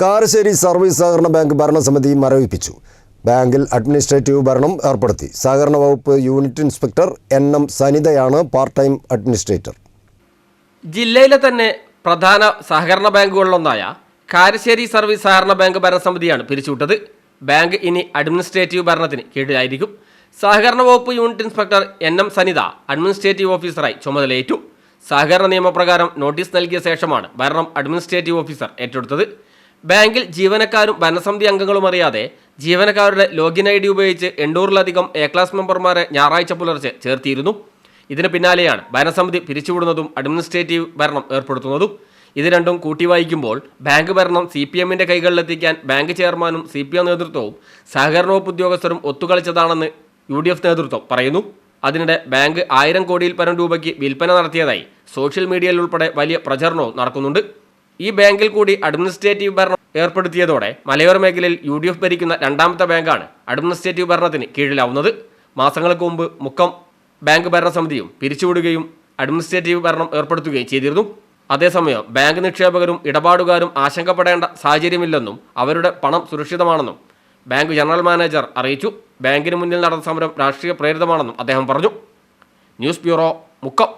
Karassery service സഹകരണ bank ഭരണസമിതി മരവിപ്പിച്ചു. ബാങ്കിൽ അഡ്മിനിസ്ട്രേറ്റീവ് ഭരണം ഏർപ്പെടുത്തി. സഹകരണ വകുപ്പ് യൂണിറ്റ് ഇൻസ്പെക്ടർ എൻ എം സനിതയാണ് പാർട്ട് ടൈം അഡ്മിനിസ്ട്രേറ്റർ. ജില്ലയിലെ തന്നെ പ്രധാന സഹകരണ ബാങ്കുകളിലൊന്നായ കാരശ്ശേരി സർവീസ് സഹകരണ ബാങ്ക് ഭരണസമിതിയാണ് പിരിച്ചുവിട്ടത്. ബാങ്ക് ഇനി അഡ്മിനിസ്ട്രേറ്റീവ് ഭരണത്തിന് കീഴിലായിരിക്കും. സഹകരണ വകുപ്പ് unit inspector N M Sanitha administrative ഓഫീസറായി ചുമതലയേറ്റു. സഹകരണ നിയമപ്രകാരം നോട്ടീസ് നൽകിയ ശേഷമാണ് ഭരണം അഡ്മിനിസ്ട്രേറ്റീവ് ഓഫീസർ ഏറ്റെടുത്തത്. ബാങ്കിൽ ജീവനക്കാരും ഭരണസമിതി അംഗങ്ങളും അറിയാതെ ജീവനക്കാരുടെ ലോഗിൻ ഐ ഡി ഉപയോഗിച്ച് എണ്ണൂറിലധികം എ ക്ലാസ് മെമ്പർമാരെ ഞായറാഴ്ച പുലർച്ചെ ചേർത്തിയിരുന്നു. ഇതിന് പിന്നാലെയാണ് ഭരണസമിതി പിരിച്ചുവിടുന്നതും അഡ്മിനിസ്ട്രേറ്റീവ് ഭരണം ഏർപ്പെടുത്തുന്നതും. ഇത് രണ്ടും കൂട്ടി വായിക്കുമ്പോൾ ബാങ്ക് ഭരണം സി പി എമ്മിന്റെ കൈകളിലെത്തിക്കാൻ ബാങ്ക് ചെയർമാനും സി പി എം നേതൃത്വവും സഹകരണ വകുപ്പ് ഉദ്യോഗസ്ഥരും ഒത്തുകളിച്ചതാണെന്ന് യു ഡി എഫ് നേതൃത്വം പറയുന്നു. അതിനിടെ ബാങ്ക് ആയിരം കോടിയിൽ പരം രൂപയ്ക്ക് വിൽപ്പന നടത്തിയതായി സോഷ്യൽ മീഡിയയിൽ ഉൾപ്പെടെ വലിയ പ്രചരണവും നടക്കുന്നുണ്ട്. ഈ ബാങ്കിൽ കൂടി അഡ്മിനിസ്ട്രേറ്റീവ് ഭരണം ഏർപ്പെടുത്തിയതോടെ മലയോര മേഖലയിൽ യു ഡി എഫ് ഭരിക്കുന്ന രണ്ടാമത്തെ ബാങ്കാണ് അഡ്മിനിസ്ട്രേറ്റീവ് ഭരണത്തിന് കീഴിലാവുന്നത്. മാസങ്ങൾക്ക് മുമ്പ് മുക്കം ബാങ്ക് ഭരണസമിതിയും പിരിച്ചുവിടുകയും അഡ്മിനിസ്ട്രേറ്റീവ് ഭരണം ഏർപ്പെടുത്തുകയും ചെയ്തിരുന്നു. അതേസമയം ബാങ്ക് നിക്ഷേപകരും ഇടപാടുകാരും ആശങ്കപ്പെടേണ്ട സാഹചര്യമില്ലെന്നും അവരുടെ പണം സുരക്ഷിതമാണെന്നും ബാങ്ക് ജനറൽ മാനേജർ അറിയിച്ചു. ബാങ്കിന് മുന്നിൽ നടന്ന സമരം രാഷ്ട്രീയ പ്രേരിതമാണെന്നും അദ്ദേഹം പറഞ്ഞു. News bureau Mukkam.